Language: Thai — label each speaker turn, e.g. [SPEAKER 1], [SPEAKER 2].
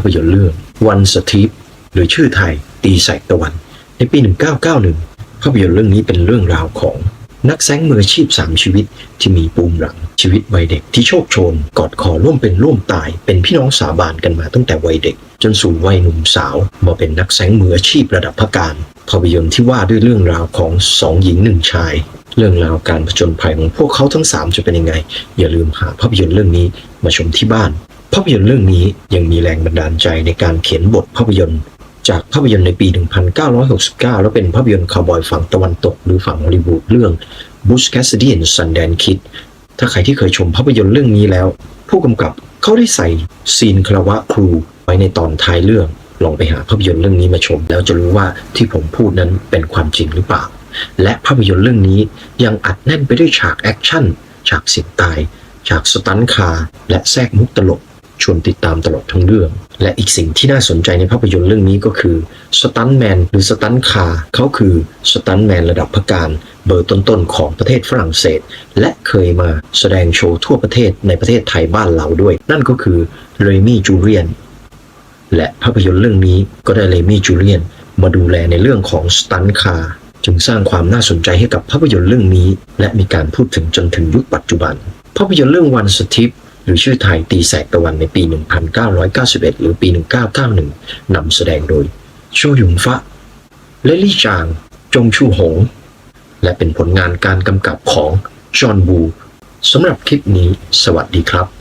[SPEAKER 1] าพยนตร์เรื่องวันสตีฟหรือชื่อไทยตีแสกตะวัน ในปี 1991 ภาพยนตร์เรื่องนี้เป็นเรื่องราวของนักแสงมืออาชีพ3ชีวิตที่มีปูมหลังชีวิตวัยเด็กที่โชคโชน กอดคอร่วมเป็นร่วมตาย เป็นพี่น้องสาบานกันมาตั้งแต่วัยเด็ก จนสู่วัยหนุ่มสาวมาเป็นนักแสงมืออาชีพระดับพักการภาพยนตร์ที่ว่าด้วยเรื่องราวของสองหญิงหนึ่งชาย เรื่องราวการผจญภัยของพวกเขาทั้งสามจะเป็นยังไง อย่าลืมหาภาพยนตร์เรื่องนี้มาชมที่บ้าน ภาพยนตร์เรื่องนี้ยังมีแรงบันดาลใจในการเขียนบทภาพยนตร์ จากภาพยนตร์ในปี 1969 แล้วเป็นภาพยนตร์คาวบอยฝั่งตะวันตกหรือฝั่งฮอลลีวูดเรื่อง Bush Cassidy and Sundance Kid ถ้าใครที่เคยชมภาพยนตร์เรื่องนี้แล้ว ผู้กำกับเขาได้ใส่ซีนคารวะครูไว้ในตอนท้ายเรื่อง ลองไปหาภาพยนตร์เรื่องนี้มาชม แล้วจะรู้ว่าที่ผมพูดนั้นเป็นความจริงหรือเปล่า และภาพยนตร์เรื่องนี้ยังอัดแน่นไปด้วยฉากแอคชั่น ฉากเสียงตาย ฉากสตันคาร์และแทรกมุกตลก ชวนติดตามตลอดทั้งเรื่อง และอีกสิ่งที่น่าสนใจในภาพยนตร์เรื่องนี้ก็คือสตันแมนหรือสตันคาร์เขาคือสตันแมนระดับพักการเบอร์ต้นๆของประเทศฝรั่งเศส และเคยมาแสดงโชว์ทั่วประเทศในประเทศไทยบ้านเราด้วย นั่นก็คือเรมี่จูเลียนและภาพยนตร์เรื่องนี้ก็ได้เลมี่จูเลียนมาดูแลในเรื่องของสตันคาร์จึงสร้างความน่าสนใจให้กับภาพยนตร์เรื่องนี้ และมีการพูดถึงจนถึงยุคปัจจุบัน ภาพยนตร์เรื่องวันสทิป รือชื่อไทยตีแสกตะวันในปี 1991 หรือปี 1991 นำแสดงโดยโชยุงฟะ เลลี่จาง จงชูหง และเป็นผลงานการกำกับของจอห์นบูสำหรับคลิปนี้ สวัสดีครับ